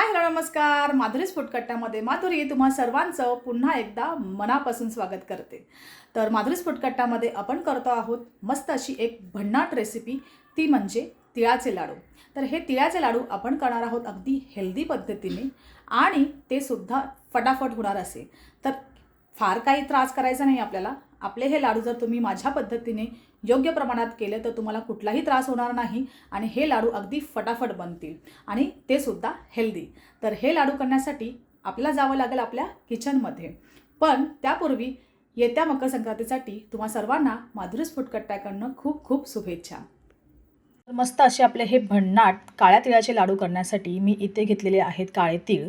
Hi hello नमस्कार. माधुरीच फुटकट्ट्यामध्ये माधुरी तुम्हा सर्वांचं पुन्हा एकदा मनापासून स्वागत करते. तर माधुरीच फुटकट्ट्यामध्ये आपण करतो आहोत मस्त अशी एक भन्नाट रेसिपी ती म्हणजे तिळाचे लाडू. तर हे तिळाचे लाडू आपण करणार आहोत अगदी हेल्दी पद्धतीने आणि ते सुद्धा फटाफट होणार असे तर फार काही त्रास करायचा नाही आपल्याला. आपले हे लाडू जर तुम्ही माझ्या पद्धतीने योग्य प्रमाणात केले तर तुम्हाला कुठलाही त्रास होणार नाही आणि हे लाडू अगदी फटाफट बनतील आणि ते सुद्धा हेल्दी तर हे लाडू करण्यासाठी आपल्याला जावं लागेल आपल्या किचनमध्ये पण त्यापूर्वी येत्या मकर संक्रांतीसाठी तुम्हा सर्वांना माधुरीस फुटकट्ट्याकडनं खूप खूप शुभेच्छा. तर मस्त असे आपले हे भन्नाट काळ्या तिळाचे लाडू करण्यासाठी मी इथे घेतलेले आहेत काळे तीळ.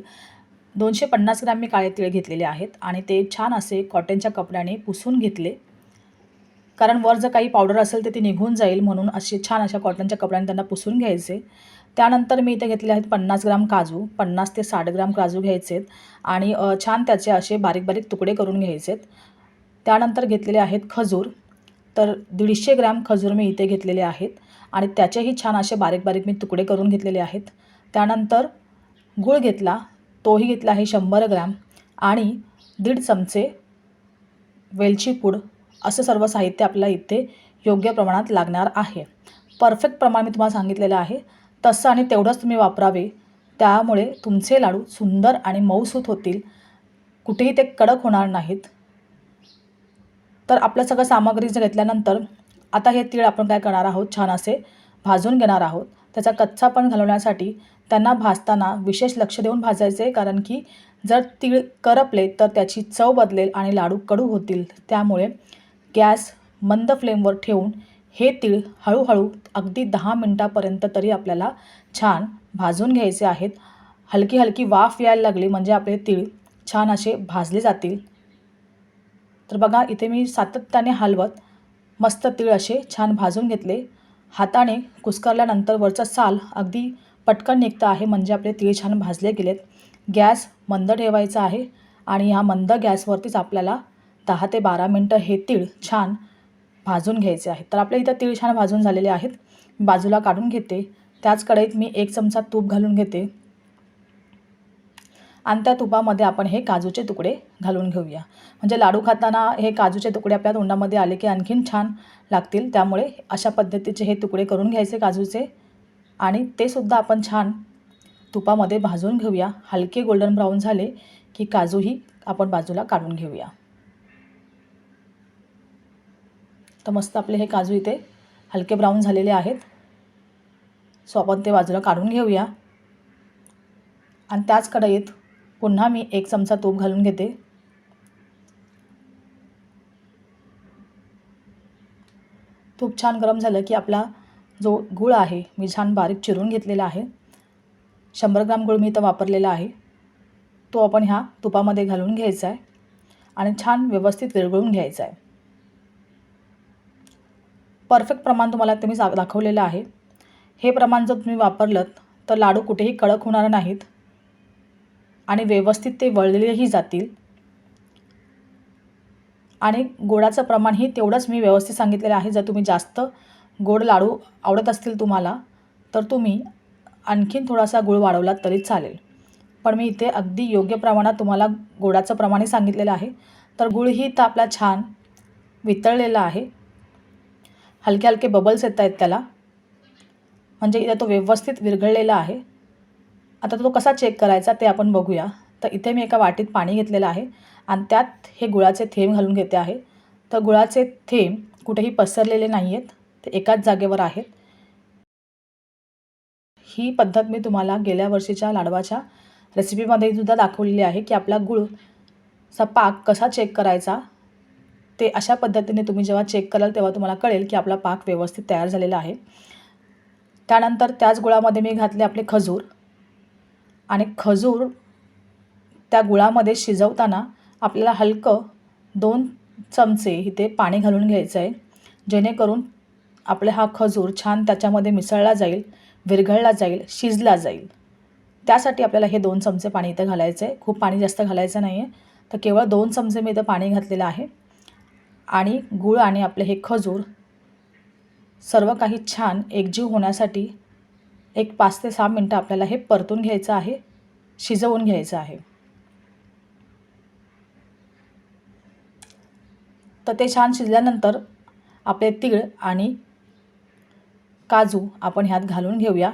दोनशे पन्नास ग्रॅम मी काळे तीळ घेतलेले आहेत आणि ते छान असे कॉटनच्या कपड्याने पुसून घेतले. कारण वर जर काही पावडर असेल तर ती निघून जाईल म्हणून असे छान अशा कॉटनच्या कपड्याने त्यांना पुसून घ्यायचे. त्यानंतर मी इथे घेतले आहेत पन्नास ग्राम काजू पन्नास ते साठ ग्राम काजू घ्यायचे आहेत आणि छान त्याचे असे बारीक बारीक तुकडे करून घ्यायचे आहेत. त्यानंतर घेतलेले आहेत खजूर तर दीडशे ग्रॅम खजूर मी इथे घेतलेले आहेत आणि त्याचेही छान असे बारीक बारीक मी तुकडे करून घेतलेले आहेत. त्यानंतर गूळ घेतला तोही घेतला आहे शंभर ग्रॅम आणि दीड चमचे वेलची पूड असं सर्व साहित्य आपल्याला इथे योग्य प्रमाणात लागणार आहे. परफेक्ट प्रमाण मी तुम्हाला सांगितलेलं आहे. तसं आणि तेवढंच तुम्ही वापरावे. त्यामुळे तुमचे लाडू सुंदर आणि मऊसूत होतील. कुठेही ते कडक होणार नाहीत. तर आपलं सगळं सामग्री जर घेतल्यानंतर आता हे तीळ आपण काय करणार आहोत? छान असे भाजून घेणार आहोत. त्याचा कच्चा पण घालवण्यासाठी त्यांना भाजताना विशेष लक्ष देऊन भाजायचे. कारण की जर तीळ करपले तर त्याची चव बदलेल आणि लाडू कडू होतील. त्यामुळे गॅस मंद फ्लेमवर ठेवून हे तीळ हळूहळू अगदी दहा मिनटापर्यंत तरी आपल्याला छान भाजून घ्यायचे आहेत. हलकी हलकी वाफ यायला लागली म्हणजे आपले तीळ छान असे भाजले जातील. तर बघा इथे मी सातत्याने हलवत मस्त तीळ असे छान भाजून घेतले. हाताने कुस्करल्यानंतर वरचा साल अगदी पटकन निघतं आहे म्हणजे आपले तीळ छान भाजले गेलेत. गॅस मंद ठेवायचा आहे आणि ह्या मंद गॅसवरतीच आपल्याला दहा ते बारा मिनटं हे तीळ छान भाजून घ्यायचे आहेत. तर आपल्या इथं तीळ छान भाजून झालेले आहेत. बाजूला काढून घेते. त्याच कढईत मी एक चमचा तूप घालून घेते. आणि त्या तुपामध्ये आपण हे काजूचे तुकडे घालून घेऊया. म्हणजे लाडू खाताना हे काजूचे तुकडे आपल्या तोंडामध्ये आले की आणखीन छान लागतील. त्यामुळे अशा पद्धतीचे हे तुकडे करून घ्यायचे काजूचे. आणि ते सुद्धा आपण छान तुपामध्ये भाजून घेऊया. हलके गोल्डन ब्राऊन झाले की काजूही आपण बाजूला काढून घेऊया. तर मस्त आपले हे काजू इथे हलके ब्राऊन झालेले आहेत. सो आपण ते बाजूला काढून घेऊया. आणि त्याच कढईत पुन्हा मी एक चमचा तूप घालून घेते. तूप छान गरम झालं की आपला जो गूळ आहे मी छान बारीक चिरून घेतलेला आहे. शंभर ग्राम गूळ मी इथं वापरलेला आहे. तो आपण ह्या तुपामध्ये घालून घ्यायचा आहे. आणि छान व्यवस्थित विरघळून घ्यायचा आहे. परफेक्ट प्रमाण तुम्हाला ते मी सा दाखवलेलं आहे. हे प्रमाण जर तुम्ही वापरलं तर लाडू कुठेही कडक होणार नाहीत आणि व्यवस्थित ते वळलेही जातील. आणि गोडाचं प्रमाणही तेवढंच मी व्यवस्थित सांगितलेलं आहे. जर तुम्ही जास्त गोड लाडू आवडत असतील तुम्हाला तर तुम्ही आणखीन थोडासा गुळ वाढवलात तरी चालेल. पण मी इथे अगदी योग्य प्रमाणात तुम्हाला गोडाचं प्रमाणही सांगितलेलं आहे. तर गुळही तर आपला छान वितळलेला आहे. हलके हलके बबल्स येत आहेत त्याला. म्हणजे इथे तो व्यवस्थित विरघळलेला आहे. आता तो कसा चेक करायचा ते आपण बघूया. तर इथे मी एका वाटीत पाणी घेतलेलं आहे आणि त्यात हे गुळाचे थेंब घालून घेते आहे. तर गुळाचे थेंब कुठेही पसरलेले नाही आहेत ते एकाच जागेवर आहेत. ही पद्धत मी तुम्हाला गेल्या वर्षीच्या लाडवाच्या रेसिपीमध्ये सुद्धा दाखवलेली आहे की आपला गुळचा पाक कसा चेक करायचा ते अशा पद्धतीने तुम्ही जेव्हा चेक कराल तेव्हा तुम्हाला कळेल की आपला पाक व्यवस्थित तयार झालेला आहे. त्यानंतर त्याच गुळामध्ये मी घातले आपले खजूर. आणि खजूर त्या गुळामध्ये शिजवताना आपल्याला हलकं दोन चमचे इथे पाणी घालून घ्यायचं आहे. जेणेकरून आपला हा खजूर छान त्याच्यामध्ये मिसळला जाईल विरघळला जाईल शिजला जाईल. त्यासाठी आपल्याला हे दोन चमचे पाणी इथं घालायचं आहे. खूप पाणी जास्त घालायचं नाही आहे तर केवळ दोन चमचे मी इथं पाणी घातलेलं आहे. आणि गूळ आणि आपले हे खजूर सर्व काही छान एकजीव होण्यासाठी एक पाच ते सहा मिनटं आपल्याला हे परतून घ्यायचं आहे शिजवून घ्यायचं आहे. तर ते छान शिजल्यानंतर आपले तीळ आणि काजू आपण ह्यात घालून घेऊया.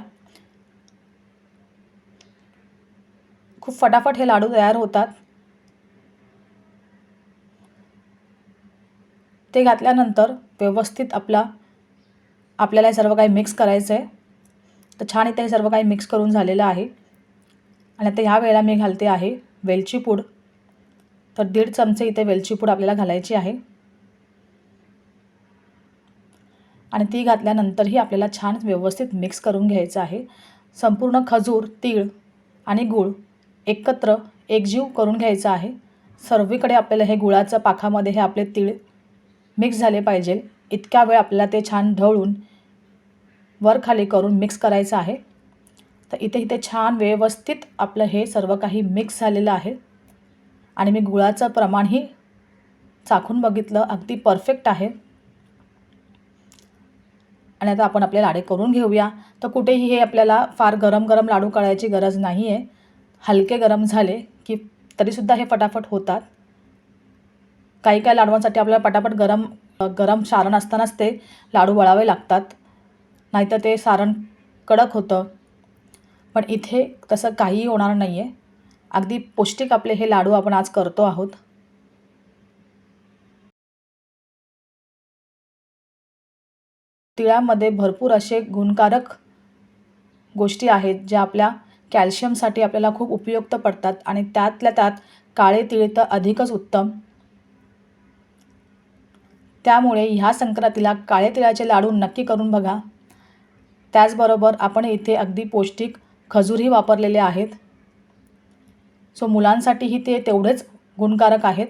खूप फटाफट हे लाडू तयार होतात. ते घातल्यानंतर व्यवस्थित आपला आपल्याला हे सर्व काही मिक्स करायचं आहे तर छान इथे हे सर्व काही मिक्स करून झालेलं आहे. आणि आता ह्या वेळेला मी घालते आहे वेलची पूड. तर दीड चमचे इथे वेलची पूड आपल्याला घालायची आहे. आणि ती घातल्यानंतरही आपल्याला छान व्यवस्थित मिक्स करून घ्यायचं आहे. संपूर्ण खजूर तीळ आणि गूळ एकत्र एकजीव करून घ्यायचा आहे. सर्वीकडे आपल्याला हे गुळाचं पाखामध्ये हे आपले तीळ मिक्स झाले पाहिजे. इतक्या वेळ आपल्याला ते छान ढवळून वर खाली करून मिक्स करायचं आहे. तर इथे इथे छान व्यवस्थित आपलं हे सर्व काही मिक्स झालेलं आहे. आणि मी गुळाचं प्रमाणही चाखून बघितलं अगदी परफेक्ट आहे. आणि आता आपण आपले लाडे करून घेऊया. तर कुठेही हे आपल्याला फार गरम गरम लाडू करायची गरज नाही आहे हलके गरम झाले की तरीसुद्धा हे फटाफट होतात. काही काही लाडवांसाठी आपल्याला पटापट गरम गरम सारण असतानाच ते लाडू वळावे लागतात. नाहीतर ते सारण कडक होतं. पण इथे तसं काहीही होणार नाही आहे अगदी पौष्टिक आपले हे लाडू आपण आज करतो आहोत. तिळामध्ये भरपूर असे गुणकारक गोष्टी आहेत ज्या आपल्या कॅल्शियमसाठी आपल्याला खूप उपयुक्त पडतात आणि त्यातल्या त्यात काळे तिळ तर अधिकच उत्तम. त्यामुळे ह्या संक्रांतीला काळे तिळाचे लाडू नक्की करून बघा. त्याचबरोबर आपण इथे अगदी पौष्टिक खजूरही वापरलेले आहेत. सो मुलांसाठीही ते तेवढेच गुणकारक आहेत.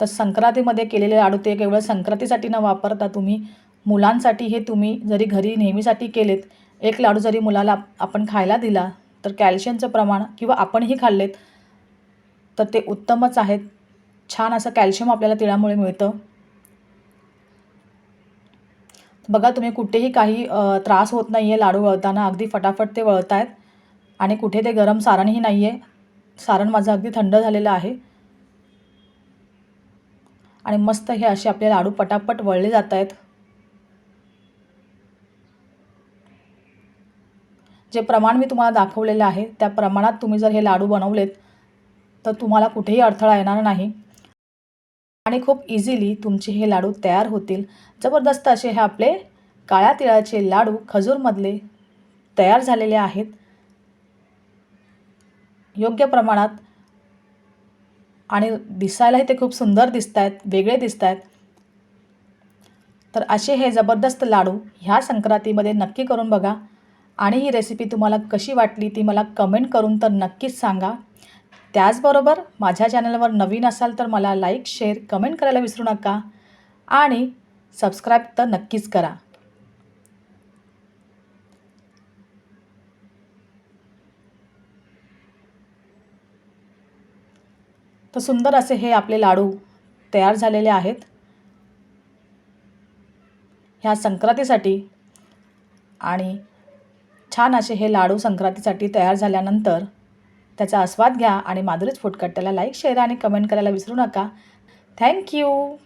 तर संक्रांतीमध्ये केलेले लाडू ते केवळ संक्रांतीसाठी न वापरता तुम्ही मुलांसाठी हे तुम्ही जरी घरी नेहमीसाठी केलेत एक लाडू जरी मुलाला आपण खायला दिला तर कॅल्शियमचं प्रमाण किंवा आपणही खाल्लेत तर ते उत्तमच आहेत. छान असं कॅल्शियम आपल्याला तिळामुळे मिळतं. बघा तुम्ही कुठेही काही त्रास होत नाही आहे लाडू वळताना अगदी फटाफट ते वळत आहेत आणि कुठे ते गरम सारणही नाही आहे सारण माझं अगदी थंड झालेलं आहे. आणि मस्त हे असे आपले लाडू पटापट वळले जात आहेत जे प्रमाण मी तुम्हाला दाखवलेलं आहे त्या प्रमाणात तुम्ही जर हे लाडू बनवलेत तर तुम्हाला कुठेही अडथळा येणार नाही. आणि खूप इझिली तुमचे हे लाडू तयार होतील. जबरदस्त असे हे आपले काळ्या तिळाचे लाडू खजूरमधले तयार झालेले आहेत. योग्य प्रमाणात आणि दिसायलाही ते खूप सुंदर दिसत आहेत वेगळे दिसत आहेत तर असे हे जबरदस्त लाडू ह्या संक्रांतीमध्ये नक्की करून बघा. आणि ही रेसिपी तुम्हाला कशी वाटली ती मला कमेंट करून तर नक्कीच सांगा. त्याचबरोबर माझ्या चॅनलवर नवीन असाल तर मला लाईक शेअर कमेंट करायला विसरू नका. आणि सबस्क्राईब तर नक्कीच करा. तर सुंदर असे हे आपले लाडू तयार झालेले आहेत. ह्या संक्रांतीसाठी आणि छान असे हे लाडू संक्रांतीसाठी तयार झाल्यानंतर त्याचा आस्वाद घ्या आणि माधुरीच फुटकट. त्याला लाईक शेअर आणि कमेंट करायला विसरू नका. थँक्यू